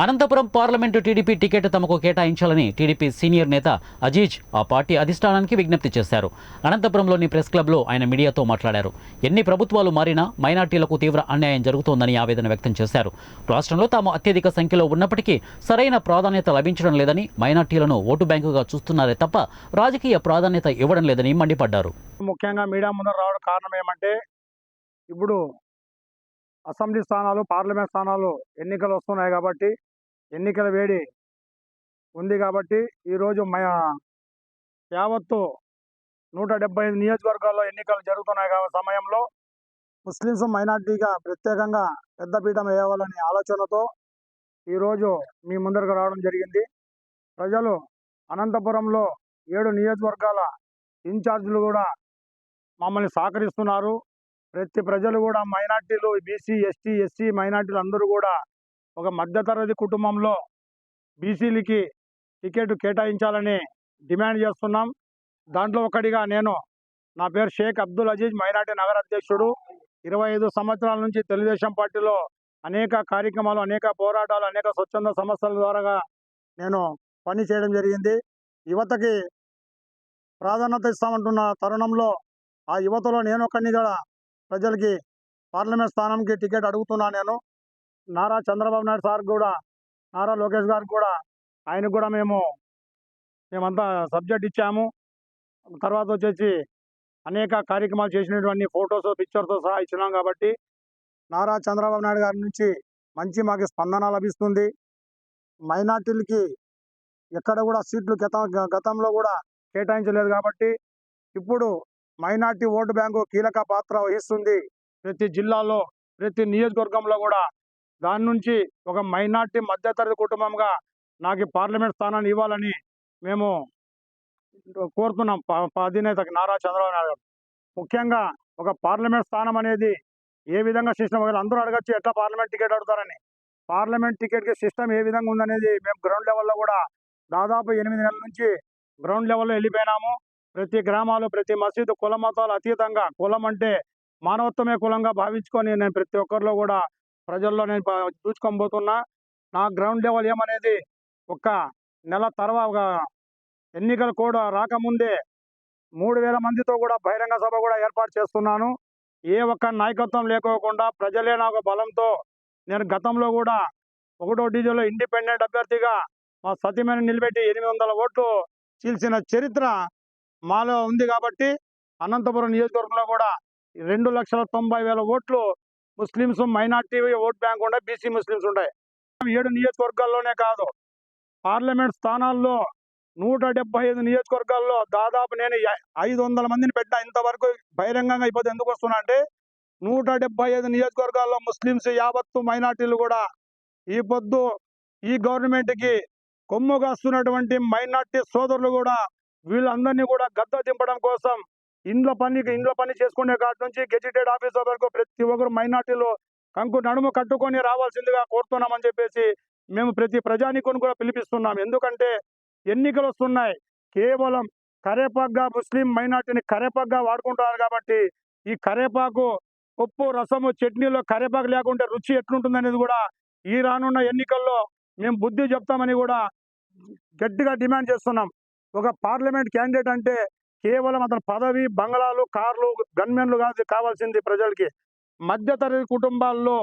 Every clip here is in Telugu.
అనంతపురం పార్లమెంటు టీడీపీ టికెట్ తమకు కేటాయించాలని టీడీపీ సీనియర్ నేత అజీజ్ ఆ పార్టీ అధిష్టానానికి విజ్ఞప్తి చేశారు. అనంతపురంలోని ప్రెస్ క్లబ్లో ఆయన మీడియాతో మాట్లాడారు. ఎన్ని ప్రభుత్వాలు మారినా మైనార్టీలకు తీవ్ర అన్యాయం జరుగుతోందని ఆవేదన వ్యక్తం చేశారు. రాష్ట్రంలో తాము అత్యధిక సంఖ్యలో ఉన్నప్పటికీ సరైన ప్రాధాన్యత లభించడం లేదని మైనార్టీలను ఓటు బ్యాంకుగా చూస్తున్నారే తప్ప రాజకీయ ప్రాధాన్యత ఇవ్వడం లేదని మండిపడ్డారు. ముఖ్యంగా మీడియా ముందర రావడం కారణం ఏమంటే ఇప్పుడు అసెంబ్లీ స్థానాలు పార్లమెంట్ స్థానాలు ఎన్నికలు వస్తున్నాయి కాబట్టి ఎన్నికల వేడి ఉంది కాబట్టి ఈరోజు మా యావత్తు నూట డెబ్బై ఐదు నియోజకవర్గాల్లో ఎన్నికలు జరుగుతున్నాయి సమయంలో ముస్లిమ్స్ మైనార్టీగా ప్రత్యేకంగా పెద్దపీఠం వేయాలని ఆలోచనతో ఈరోజు మీ ముందరకు రావడం జరిగింది. ప్రజలు అనంతపురంలో ఏడు నియోజకవర్గాల ఇన్ఛార్జీలు కూడా మమ్మల్ని సహకరిస్తున్నారు. ప్రతి ప్రజలు కూడా మైనార్టీలు బీసీ ఎస్టీ ఎస్సీ మైనార్టీలు అందరూ కూడా ఒక మధ్యతరగతి కుటుంబంలో బీసీలకి టికెట్ కేటాయించాలని డిమాండ్ చేస్తున్నాం. దాంట్లో ఒకటిగా నేను నా పేరు షేక్ అబ్దుల్ అజీజ్ మైనార్టీ నగర అధ్యక్షుడు. ఇరవై ఐదు సంవత్సరాల నుంచి తెలుగుదేశం పార్టీలో అనేక కార్యక్రమాలు అనేక పోరాటాలు అనేక స్వచ్ఛంద సంస్థల ద్వారా నేను పని చేయడం జరిగింది. యువతకి ప్రాధాన్యత ఇస్తామంటున్న తరుణంలో ఆ యువతలో నేను ఒకరిని కూడా ప్రజలకి పార్లమెంట్ స్థానంకి టికెట్ అడుగుతున్నా నేను. నారా చంద్రబాబు నాయుడు సార్ కూడా నారా లోకేష్ గారికి కూడా ఆయనకు కూడా మేము మేమంతా సబ్జెక్ట్ ఇచ్చాము. తర్వాత వచ్చేసి అనేక కార్యక్రమాలు చేసినటువంటి ఫొటోస్ పిక్చర్తో సహా ఇచ్చినాం కాబట్టి నారా చంద్రబాబు నాయుడు గారి నుంచి మంచి మాకు స్పందన లభిస్తుంది. మైనార్టీలకి ఎక్కడ కూడా సీట్లు గత గతంలో కూడా కేటాయించలేదు కాబట్టి ఇప్పుడు మైనార్టీ ఓటు బ్యాంకు కీలక పాత్ర వహిస్తుంది. ప్రతి జిల్లాలో ప్రతి నియోజకవర్గంలో కూడా దాని నుంచి ఒక మైనార్టీ మధ్యతరగతి కుటుంబంగా నాకు పార్లమెంట్ స్థానాన్ని ఇవ్వాలని మేము కోరుతున్నాం. అధినేత నారా చంద్రబాబు నాయుడు గారు. ముఖ్యంగా ఒక పార్లమెంట్ స్థానం అనేది ఏ విధంగా సిస్టమ్ అందరూ అడగచ్చు ఎట్లా పార్లమెంట్ టికెట్ అడుగుతారని. పార్లమెంట్ టికెట్కి సిస్టమ్ ఏ విధంగా ఉందనేది మేము గ్రౌండ్ లెవెల్లో కూడా దాదాపు ఎనిమిది నెలల నుంచి గ్రౌండ్ లెవెల్లో వెళ్ళిపోయినాము. ప్రతి గ్రామాలు ప్రతి మసీదు కుల మతాలు అతీతంగా కులం అంటే మానవత్వమే కులంగా భావించుకొని నేను ప్రతి ఒక్కరిలో కూడా ప్రజల్లో నేను ప- పోతున్నా నా గ్రౌండ్ లెవెల్ ఏమనేది ఒక నెల తర్వాత ఎన్నికలు కూడా రాకముందే మూడు వేల మందితో కూడా బహిరంగ సభ కూడా ఏర్పాటు చేస్తున్నాను. ఏ ఒక్క నాయకత్వం లేకోకుండా ప్రజలే నాకు బలంతో నేను గతంలో కూడా ఒకటో డివిజన్లో ఇండిపెండెంట్ అభ్యర్థిగా మా సతీమణి నిలబెట్టి ఎనిమిది వందల ఓట్లు చీల్చిన చరిత్ర మాలో ఉంది కాబట్టి అనంతపురం నియోజకవర్గంలో కూడా రెండు లక్షల తొంభై వేల ఓట్లు ముస్లిమ్స్ మైనార్టీ ఓట్ బ్యాంక్ ఉండే బీసీ ముస్లిమ్స్ ఉంటాయి ఏడు నియోజకవర్గాల్లోనే కాదు పార్లమెంట్ స్థానాల్లో నూట డెబ్బై ఐదు నియోజకవర్గాల్లో దాదాపు నేను ఐదు వందల మందిని పెట్టా ఇంతవరకు బహిరంగంగా ఇప్పుడు ఎందుకు వస్తున్నా అంటే నూట డెబ్బై ఐదు నియోజకవర్గాల్లో ముస్లిమ్స్ యావత్తు మైనార్టీలు కూడా ఈ పొద్దు ఈ గవర్నమెంట్కి కొమ్ము కాస్తున్నటువంటి మైనార్టీ సోదరులు కూడా వీళ్ళందరినీ కూడా గద్ద దింపడం కోసం ఇంట్లో పని ఇంట్లో పని చేసుకునే కాటి నుంచి గెజిటెడ్ ఆఫీసర్ వరకు ప్రతి ఒక్కరు మైనార్టీలో కంకు నడుము కట్టుకొని రావాల్సిందిగా కోరుతున్నామని చెప్పేసి మేము ప్రతి ప్రజానికుని కూడా పిలిపిస్తున్నాం. ఎందుకంటే ఎన్నికలు వస్తున్నాయి. కేవలం కరేపాకుగా ముస్లిం మైనార్టీని కరేపాకుగా వాడుకుంటున్నారు కాబట్టి ఈ కరేపాకు ఉప్పు రసము చట్నీలో కరేపాకు లేకుంటే రుచి ఎట్లుంటుందనేది కూడా ఈ రానున్న ఎన్నికల్లో మేము బుద్ధి చెప్తామని కూడా గట్టిగా డిమాండ్ చేస్తున్నాం. ఒక పార్లమెంట్ క్యాండిడేట్ అంటే కేవలం అతని పదవి బంగళాలు కార్లు గన్మెన్లు కాదు కావాల్సింది ప్రజలకి. మధ్యతరగతి కుటుంబాల్లో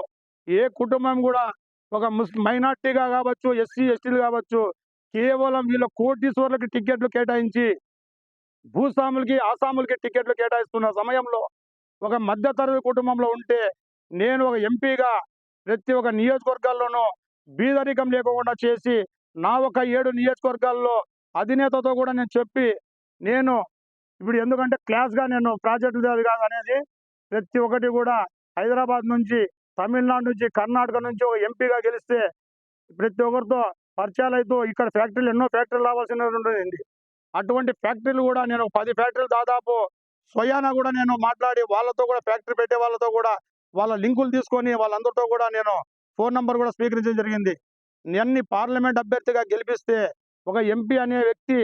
ఏ కుటుంబం కూడా ఒక మైనార్టీగా కావచ్చు ఎస్సీ ఎస్టీలు కావచ్చు కేవలం వీళ్ళ కోటీశ్వర్లకి టికెట్లు కేటాయించి భూస్వాములకి ఆసాములకి టికెట్లు కేటాయిస్తున్న సమయంలో ఒక మధ్యతరగతి కుటుంబంలో ఉంటే నేను ఒక ఎంపీగా ప్రతి ఒక్క నియోజకవర్గాల్లోనూ బీదరికం లేకుండా చేసి నా ఒక ఏడు నియోజకవర్గాల్లో అధినేతతో కూడా నేను చెప్పి నేను ఇప్పుడు ఎందుకంటే క్లాస్గా నేను ప్రాజెక్టు అది కాదు అనేది ప్రతి ఒక్కటి కూడా హైదరాబాద్ నుంచి తమిళనాడు నుంచి కర్ణాటక నుంచి ఒక ఎంపీగా గెలిస్తే ప్రతి ఒక్కరితో పరిచయాలు అవుతూ ఇక్కడ ఫ్యాక్టరీలు ఎన్నో ఫ్యాక్టరీలు రావాల్సిన ఉంటుంది అటువంటి ఫ్యాక్టరీలు కూడా నేను పది ఫ్యాక్టరీలు దాదాపు స్వయానా కూడా నేను మాట్లాడి వాళ్ళతో కూడా ఫ్యాక్టరీ పెట్టే వాళ్ళతో కూడా వాళ్ళ లింకులు తీసుకొని వాళ్ళందరితో కూడా నేను ఫోన్ నంబర్ కూడా స్వీకరించడం జరిగింది. నన్ను పార్లమెంట్ అభ్యర్థిగా గెలిపిస్తే ఒక ఎంపీ అనే వ్యక్తి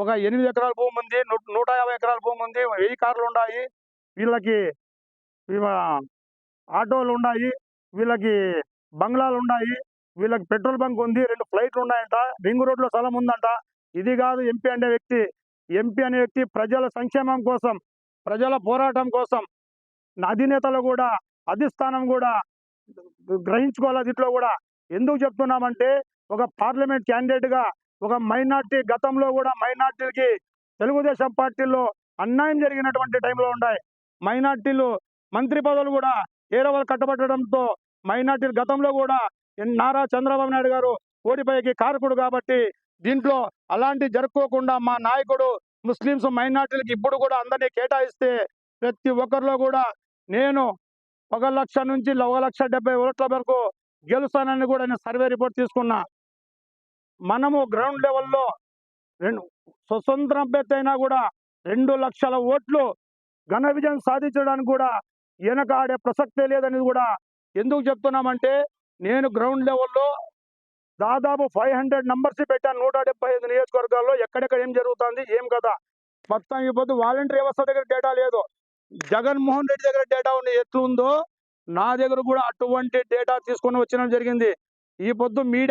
ఒక ఎనిమిది ఎకరాల భూమి ఉంది నూట యాభై ఎకరాల భూమి ఉంది వెయ్యి కార్లు ఉన్నాయి వీళ్ళకి ఆటోలు ఉన్నాయి వీళ్ళకి బంగ్లాలు ఉన్నాయి వీళ్ళకి పెట్రోల్ బంక్ ఉంది రెండు ఫ్లైట్లు ఉన్నాయంట రింగ్ రోడ్లో స్థలం ఉందంట. ఇది కాదు ఎంపీ అనే వ్యక్తి. ఎంపీ అనే వ్యక్తి ప్రజల సంక్షేమం కోసం ప్రజల పోరాటం కోసం అధినేతలు కూడా అధిష్టానం కూడా గ్రహించుకోవాలి దీంట్లో కూడా. ఎందుకు చెప్తున్నామంటే ఒక పార్లమెంట్ క్యాండిడేట్గా ఒక మైనార్టీ గతంలో కూడా మైనార్టీలకి తెలుగుదేశం పార్టీలో అన్యాయం జరిగినటువంటి టైంలో ఉన్నాయి మైనార్టీలు మంత్రి పదవులు కూడా వేరే కట్టబట్టడంతో మైనార్టీలు గతంలో కూడా ఎన్- నారా చంద్రబాబు నాయుడు గారు ఓడిపోయేకి కారకుడు కాబట్టి దీంట్లో అలాంటి జరుపుకోకుండా మా నాయకుడు ముస్లింస్ మైనార్టీలకి ఇప్పుడు కూడా అందరినీ కేటాయిస్తే ప్రతి ఒక్కరిలో కూడా నేను ఒక లక్ష నుంచి ఒక లక్ష డెబ్బై ఓట్ల వరకు గెలుస్తానని కూడా నేను సర్వే రిపోర్ట్ తీసుకున్నా. మనము గ్రౌండ్ లెవెల్లో రెండు స్వతంత్ర అభ్యర్థి అయినా కూడా రెండు లక్షల ఓట్లు ఘన విజయం సాధించడానికి కూడా వెనక ఆడే ప్రసక్తే లేదని కూడా ఎందుకు చెప్తున్నామంటే నేను గ్రౌండ్ లెవెల్లో దాదాపు ఫైవ్ హండ్రెడ్ నంబర్స్ పెట్టాను నూట డెబ్బై ఐదు నియోజకవర్గాల్లో ఎక్కడెక్కడ ఏం జరుగుతుంది ఏం కదా మొత్తం ఈ పొద్దు వాలంటీర్ వ్యవస్థ దగ్గర డేటా లేదు. జగన్మోహన్ రెడ్డి దగ్గర డేటా ఉంది. ఎట్లుందో నా దగ్గర కూడా అటువంటి డేటా తీసుకొని వచ్చిన జరిగింది. ఈ పొద్దు మీడియా